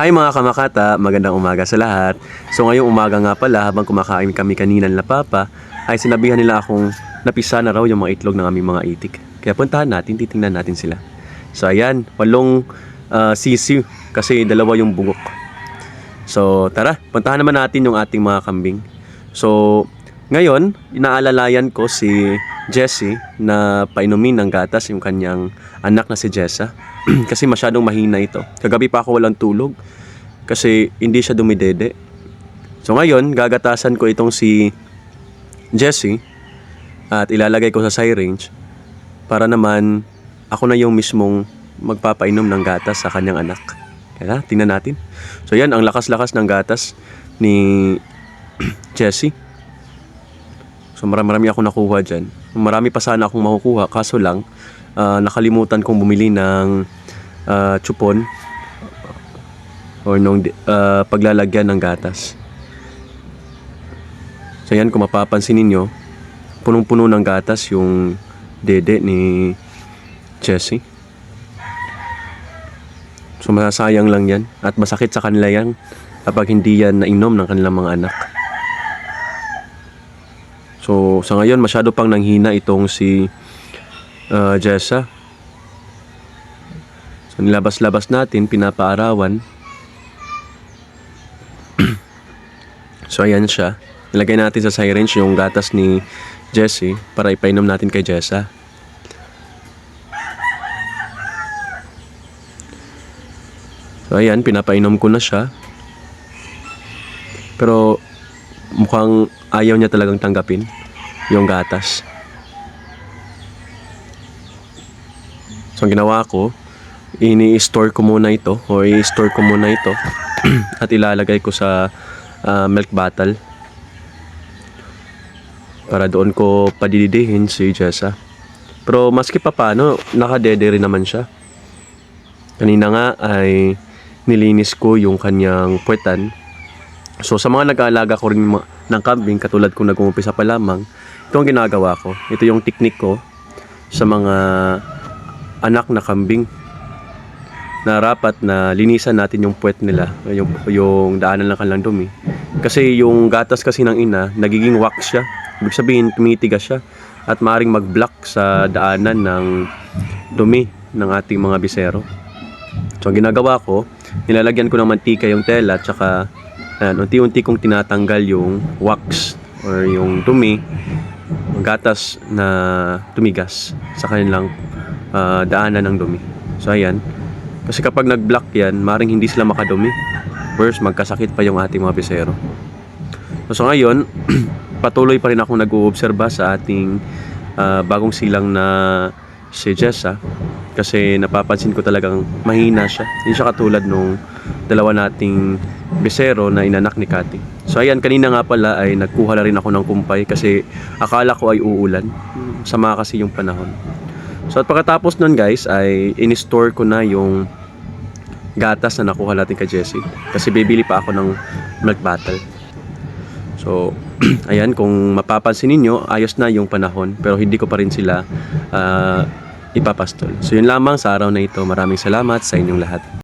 Hi mga kamakata, magandang umaga sa lahat. So ngayong umaga nga pala, habang kumakain kami kanina na papa, ay sinabihan nila akong napisa na raw yung mga itlog ng aming mga itik. Kaya puntahan natin, titingnan natin sila. So ayan, walong ah, sisiw kasi dalawa yung bungok. So tara, puntahan naman natin yung ating mga kambing. So ngayon, inaalalayan ko si Jessie na painumin ng gatas yung kanyang anak na si Jessa. kasi masyadong mahina ito. Kagabi pa ako walang tulog kasi hindi siya dumidede. So ngayon, gagatasan ko itong si Jessie at ilalagay ko sa syringe para naman ako na yung mismong magpapainom ng gatas sa kanyang anak. Kaya tingnan natin. So yan, ang lakas-lakas ng gatas ni Jessie. So marami-marami ako nakuha dyan. Marami pa sana akong makukuha kaso lang ah, nakalimutan kong bumili ng ah, chupon or nung ah, paglalagyan ng gatas. So yan kung mapapansin ninyo, punong-puno ng gatas yung dede ni Jessie. So masasayang lang yan at masakit sa kanila yan kapag hindi yan nainom ng kanilang mga anak. So sa ngayon masyado pang nanghina itong si uh, Jessa. So nilabas-labas natin, pinapaarawan. so ayan siya. Nilagay natin sa syringe yung gatas ni Jessie para ipainom natin kay Jessa. So ayan, pinapainom ko na siya. Pero mukhang ayaw niya talagang tanggapin yung gatas. So ang ginawa ko, ini-store ko muna ito o i-store ko muna ito at ilalagay ko sa ah, milk bottle para doon ko padididihin si Jessa. Pero maski pa paano, nakadede rin naman siya. Kanina nga ay nilinis ko yung kanyang puwetan. So sa mga nag-aalaga ko rin ng kambing, katulad kung nag-uumpisa pa lamang, ito ang ginagawa ko. Ito yung technique ko sa mga anak na kambing na rapat na linisan natin yung puwet nila, yung, yung daanan ng kanilang dumi. Kasi yung gatas kasi ng ina, nagiging wax siya. Ibig sabihin, tumitigas siya at maaaring mag-block sa daanan ng dumi ng ating mga bisero. So, ang ginagawa ko, nilalagyan ko ng mantika yung tela at saka ayan, unti-unti kong tinatanggal yung wax or yung dumi, gatas na tumigas sa kanilang ah, daanan ng dumi. So, ayan. Kasi kapag nag-block yan, maring hindi sila makadumi. Worse, magkasakit pa yung ating mga bisero. So, ngayon, patuloy pa rin akong nag-uobserba sa ating ah, bagong silang na si Jessa kasi napapansin ko talagang mahina siya. Hindi siya katulad nung dalawa nating bisero na inanak ni Kati. So ayan, kanina nga pala ay nagkuha na rin ako ng kumpay kasi akala ko ay uulan. Sama kasi yung panahon. So at pagkatapos nun guys ay in-store ko na yung gatas na nakuha natin kay Jessie. Kasi bibili pa ako ng milk bottle. So, ayan, kung mapapansin ninyo, ayos na yung panahon, pero hindi ko pa rin sila ah, ipapastol. So, yun lamang sa araw na ito. Maraming salamat sa inyong lahat.